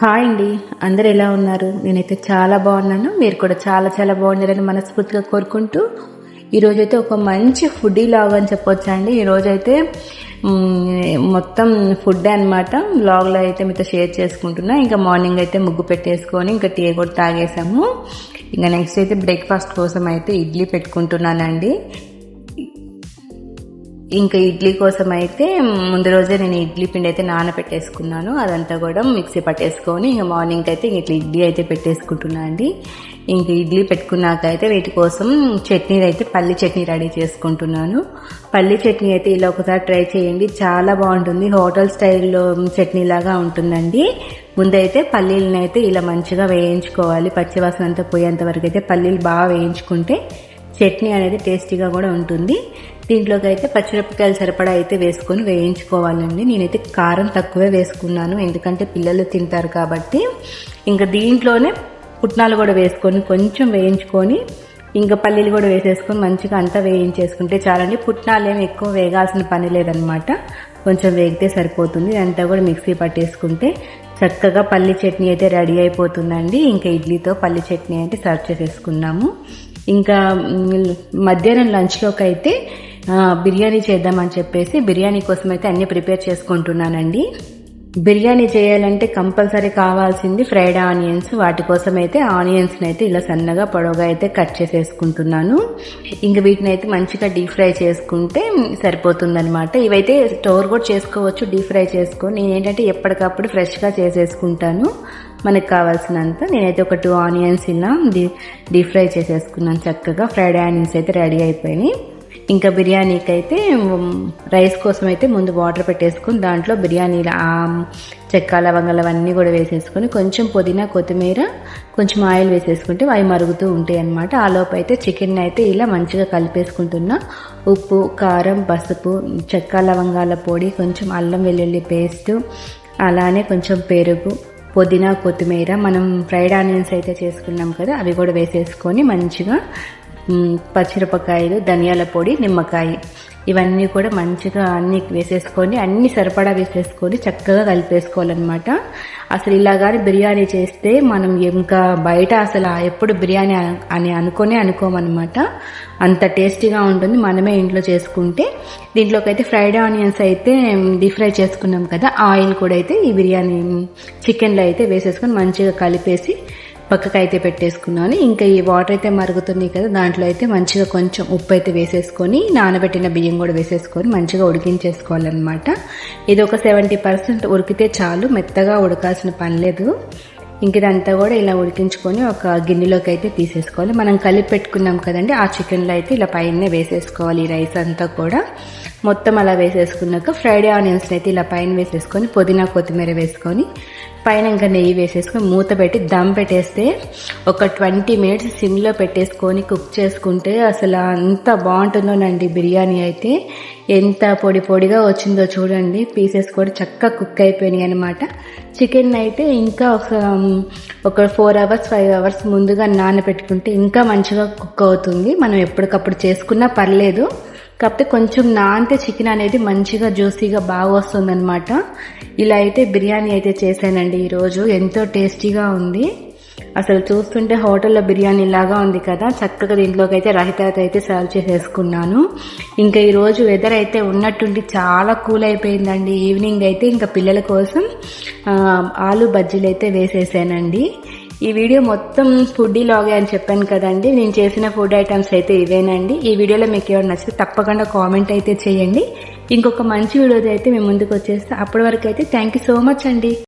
Hi అండి. అందరు ఎలా ఉన్నారు? నేనైతే చాలా బాగున్నాను. మీరు కూడా చాలా చాలా బాగున్నారని మనస్ఫూర్తిగా కోరుకుంటూ ఈరోజైతే ఒక మంచి ఫుడ్ లాగ్ అని చెప్పొచ్చు అండి. ఈరోజైతే మొత్తం ఫుడ్ అనమాట బ్లాగ్లో అయితే మీతో షేర్ చేసుకుంటున్నా. ఇంకా మార్నింగ్ అయితే ముగ్గు పెట్టేసుకొని ఇంకా టీ కూడా తాగేసాము. ఇంకా నెక్స్ట్ అయితే బ్రేక్ఫాస్ట్ కోసం అయితే ఇడ్లీ పెట్టుకుంటున్నానండి. ఇంకా ఇడ్లీ కోసం అయితే ముందు రోజే నేను ఇడ్లీ పిండి అయితే నానబెట్టేసుకున్నాను అదంతా కూడా మిక్సీ పట్టేసుకొని ఇంకా మార్నింగ్ అయితే ఇట్లా ఇడ్లీ అయితే పెట్టేసుకుంటున్నా అండి. ఇంక ఇడ్లీ పెట్టుకున్నాక అయితే వీటి కోసం చట్నీ అయితే పల్లి చట్నీ రెడీ చేసుకుంటున్నాను. పల్లి చట్నీ అయితే ఇలా ఒకసారి ట్రై చేయండి. చాలా బాగుంటుంది. హోటల్ స్టైల్లో చట్నీ లాగా ఉంటుందండి. ముందైతే పల్లీలను అయితే ఇలా మంచిగా వేయించుకోవాలి. పచ్చివాసన అంతా పోయేంత వరకు అయితే పల్లీలు బాగా వేయించుకుంటే చట్నీ అనేది టేస్టీగా కూడా ఉంటుంది. దీంట్లోకి అయితే పచ్చిమిరపకాయలు సరిపడా అయితే వేసుకొని వేయించుకోవాలండి. నేనైతే కారం తక్కువే వేసుకున్నాను. ఎందుకంటే పిల్లలు తింటారు కాబట్టి. ఇంకా దీంట్లోనే పుట్నాలు కూడా వేసుకొని కొంచెం వేయించుకొని ఇంకా పల్లీలు కూడా వేసేసుకొని మంచిగా అంతా వేయించేసుకుంటే చాలండి. పుట్నాలు ఏమి ఎక్కువ వేగాల్సిన పని లేదనమాట. కొంచెం వేగితే సరిపోతుంది. అంతా కూడా మిక్సీ పట్టేసుకుంటే చక్కగా పల్లి చట్నీ అయితే రెడీ అయిపోతుందండి. ఇంకా ఇడ్లీతో పల్లి చట్నీ అయితే సర్వ్ చేసేసుకున్నాము. ఇంకా మధ్యాహ్నం లంచ్లోకి అయితే బిర్యానీ చేద్దామని చెప్పేసి బిర్యానీ కోసం అయితే అన్నీ ప్రిపేర్ చేసుకుంటున్నానండి. బిర్యానీ చేయాలంటే కంపల్సరీ కావాల్సింది ఫ్రైడ్ ఆనియన్స్. వాటి కోసం అయితే ఆనియన్స్ని అయితే ఇలా సన్నగా పొడవుగా అయితే కట్ చేసేసుకుంటున్నాను. ఇంక వీటిని అయితే మంచిగా డీప్ ఫ్రై చేసుకుంటే సరిపోతుందనమాట ఇవైతే స్టోర్ కూడా చేసుకోవచ్చు డీప్ ఫ్రై చేసుకొని నేను ఏంటంటే ఎప్పటికప్పుడు ఫ్రెష్గా చేసేసుకుంటాను. మనకు కావాల్సినంత నేనైతే ఒక టూ ఆనియన్స్ ఇలా డీప్ ఫ్రై చేసేసుకున్నాను చక్కగా. ఫ్రైడ్ ఆనియన్స్ అయితే రెడీ అయిపోయినాయి. ఇంకా బిర్యానీకి అయితే రైస్ కోసం అయితే ముందు వాటర్ పెట్టేసుకుని దాంట్లో బిర్యానీ చెక్క లవంగాలు అవన్నీ కూడా వేసేసుకొని కొంచెం పుదీనా కొత్తిమీర కొంచెం ఆయిల్ వేసేసుకుంటే అవి మరుగుతూ ఉంటాయి అనమాట ఆ లోపు అయితే చికెన్ అయితే ఇలా మంచిగా కలిపేసుకుంటున్నా. ఉప్పు కారం పసుపు చెక్క లవంగాల పొడి కొంచెం అల్లం వెల్లుల్లి పేస్టు అలానే కొంచెం పెరుగు పుదీనా కొత్తిమీర మనం ఫ్రైడ్ ఆనియన్స్ అయితే చేసుకున్నాం కదా అవి కూడా వేసేసుకొని మంచిగా పచ్చిమిరపకాయలు ధనియాల పొడి నిమ్మకాయ. ఇవన్నీ కూడా మంచిగా అన్ని వేసేసుకొని అన్ని సరిపడా వేసేసుకొని చక్కగా కలిపేసుకోవాలన్నమాట. అసలు ఇలా కానీ బిర్యానీ చేస్తే మనం ఇంకా బయట అసలు ఎప్పుడు బిర్యానీ అని అనుకోనే అనుకోమన్నమాట. అంత టేస్టీగా ఉంటుంది మనమే ఇంట్లో చేసుకుంటే. దీంట్లోకి అయితే ఫ్రైడ్ ఆనియన్స్ అయితే డీప్ ఫ్రై చేసుకున్నాం కదా ఆయిల్ కూడా అయితే ఈ బిర్యానీ చికెన్లో అయితే వేసేసుకొని మంచిగా కలిపేసి పక్కకు అయితే పెట్టేసుకున్నాను. ఇంకా ఈ వాటర్ అయితే మరుగుతుంది కదా దాంట్లో అయితే మంచిగా కొంచెం ఉప్పు అయితే వేసేసుకొని నానబెట్టిన బియ్యం కూడా వేసేసుకొని మంచిగా ఉడికించేసుకోవాలన్నమాట. ఇది ఒక సెవెంటీ పర్సెంట్ ఉడికితే చాలు మెత్తగా ఉడకాల్సిన పని లేదు. ఇంక ఇదంతా కూడా ఇలా ఉడికించుకొని ఒక గిన్నెలోకి అయితే తీసేసుకోవాలి. మనం కలిపి పెట్టుకున్నాం కదండి ఆ చికెన్లో అయితే ఇలా పైన వేసేసుకోవాలి ఈ రైస్ అంతా కూడా. మొత్తం అలా వేసేసుకున్నాక ఫ్రైడే ఆనియన్స్ అయితే ఇలా పైన వేసేసుకొని పుదీనా కొత్తిమీర వేసుకొని పైన ఇంకా నెయ్యి వేసేసుకొని మూత పెట్టి దమ్ పెట్టేస్తే ఒక ట్వంటీ మినిట్స్ సిమ్లో పెట్టేసుకొని కుక్ చేసుకుంటే అసలు అంత బాగుంటుందోనండి బిర్యానీ అయితే. ఎంత పొడి పొడిగా వచ్చిందో చూడండి. పీసెస్ కూడా చక్కగా కుక్ అయిపోయినాయి అనమాట చికెన్ అయితే ఇంకా ఒక ఒక ఫోర్ అవర్స్ ఫైవ్ అవర్స్ ముందుగా నానబెట్టుకుంటే ఇంకా మంచిగా కుక్ అవుతుంది. మనం ఎప్పటికప్పుడు చేసుకున్నా పర్లేదు. కాకపోతే కొంచెం నానితే చికెన్ అనేది మంచిగా జ్యూసీగా బాగా వస్తుందన్నమాట. ఇలా అయితే బిర్యానీ అయితే చేశానండి ఈరోజు. ఎంతో టేస్టీగా ఉంది. అసలు చూస్తుంటే హోటల్లో బిర్యానీ లాగా ఉంది కదా. చక్కగా దీంట్లోకి అయితే రహితాత అయితే సర్వ్ చేసేసుకున్నాను. ఇంకా ఈరోజు వెదర్ అయితే ఉన్నట్టుండి చాలా కూల్ అయిపోయిందండి. ఈవినింగ్ అయితే ఇంకా పిల్లల కోసం ఆలు బజ్జీలు అయితే వేసేసానండి. ఈ వీడియో మొత్తం ఫుడ్ లాగే అని చెప్పాను కదండి. నేను చేసిన ఫుడ్ ఐటమ్స్ అయితే ఇవేనండి. ఈ వీడియోలో మీకు ఎవరు నచ్చితే తప్పకుండా కామెంట్ అయితే చేయండి. ఇంకొక మంచి వీడియో అయితే మేము ముందుకు వచ్చేస్తే. అప్పటి వరకు అయితే థ్యాంక్ యూ సో మచ్ అండి.